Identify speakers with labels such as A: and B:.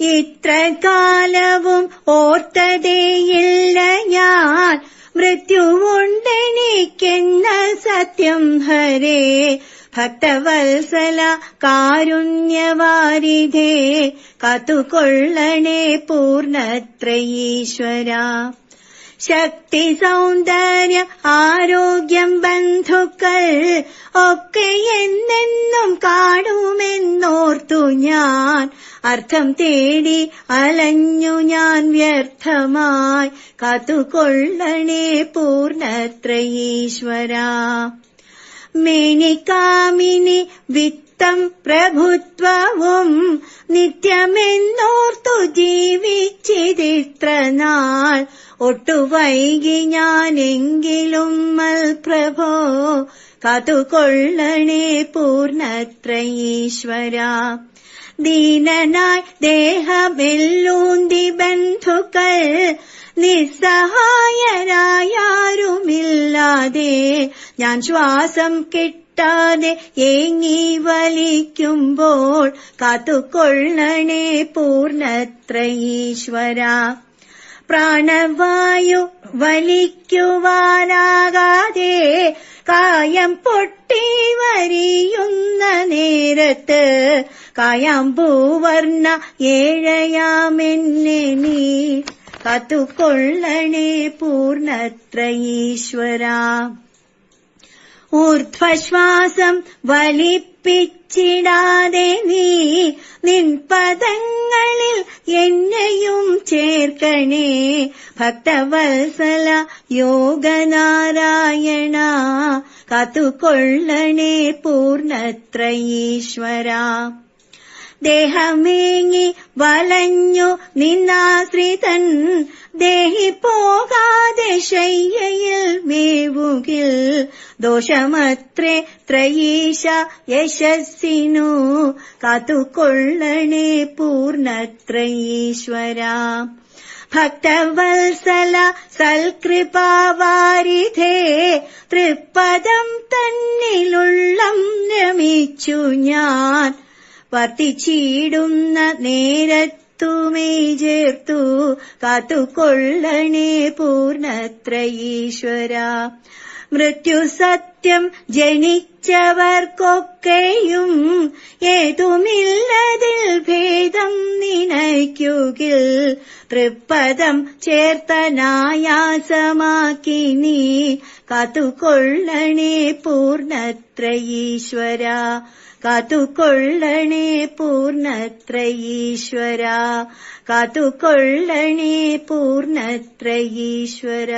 A: ഇത്ര കാലവും ഓർത്തതേയില്ല ഞാൻ. മൃത്യുവുണ്ടെനിക്കെന്ന സത്യം ഹരേ. ഭക്തവത്സല കാരുണ്യവാരിധേ. കാത്തുകൊള്ളണേ പൂർണത്രയീശ്വര. ശക്തി സൗന്ദര്യ ആരോഗ്യം ബന്ധുക്കൾ ഒക്കെ എന്നെന്നും കാണുമെന്നോർത്തു ഞാൻ. അർത്ഥം തേടി അലഞ്ഞു ഞാൻ വ്യർത്ഥമായി. കാത്തുകൊള്ളണേ പൂർണത്രയീശ്വര. മേനിക്കാമിനി വിത്തം പ്രഭുത്വവും നിത്യമെന്നോർത്തു ജീവിച്ചിതിത്ര നാൾ. ഒട്ടുവൈകി ഞാനെങ്കിലും മൽപ്രഭോ കാത്തുകൊള്ളണേ പൂർണത്രയീശ്വര ദീനനായി ദേഹമെല്ലൂന്തി ബന്ധുക്കൾ നിസ്സഹായരായാരുമില്ലാതെ ഞാൻ ശ്വാസം കിട്ടാതെ ഏങ്ങി വലിക്കുമ്പോൾ കാത്തുകൊള്ളണേ പൂർണത്രയീശ്വര പ്രാണവായു വലിക്കുവാനാകാതെ കായം പൊട്ടി വരിയുന്ന നേരത്ത് കായാമ്പൂവർണ ഏഴയാമെന്നെ നീ. കത്തുകൊള്ളണേ പൂർണത്ര ഈശ്വര. ഊർധ്വശ്വാസം വലിപ്പിച്ചിടാതെ നീ നിൻപദങ്ങൾ चेर्कणे भक्तवल्सला योगनारायणा कतुकोल्लणे पूर्णत्रयीश्वरा। ദേഹമേങ്ങി വലഞ്ഞു നിന്നാശ്രിതൻ ദേഹി പോകാതെ ശയ്യയിൽ വീവുകിൽ. ദോഷമത്രേ ത്രയീശ യശസ്സിനു. കാത്തുകൊള്ളണേ പൂർണത്രയീശ്വര. ഭക്തവത്സല സൽകൃപാവാരിധേ തൃപ്പദം തന്നിലുള്ളം രമിച്ചു ഞാൻ. വർത്തിച്ചിടുന്ന നേരത്തുമേ ചേർത്തു. കാത്തുകൊള്ളണേ പൂർണത്രയീശ്വര. മൃത്യുസത്യം ജനിച്ചവർക്കൊക്കെയും ഏതുമില്ലതിൽ ഭേദം നിനയ്ക്കുകിൽ. തൃപ്പദം ചേർത്തനായാസമാക്കി നീ. കാത്തുകൊള്ളണേ പൂർണത്രയീശ്വര കാത്തുകൊള്ളണേ പൂർണത്രയീശ്വര കാത്തുകൊള്ളണേ പൂർണത്രയീശ്വര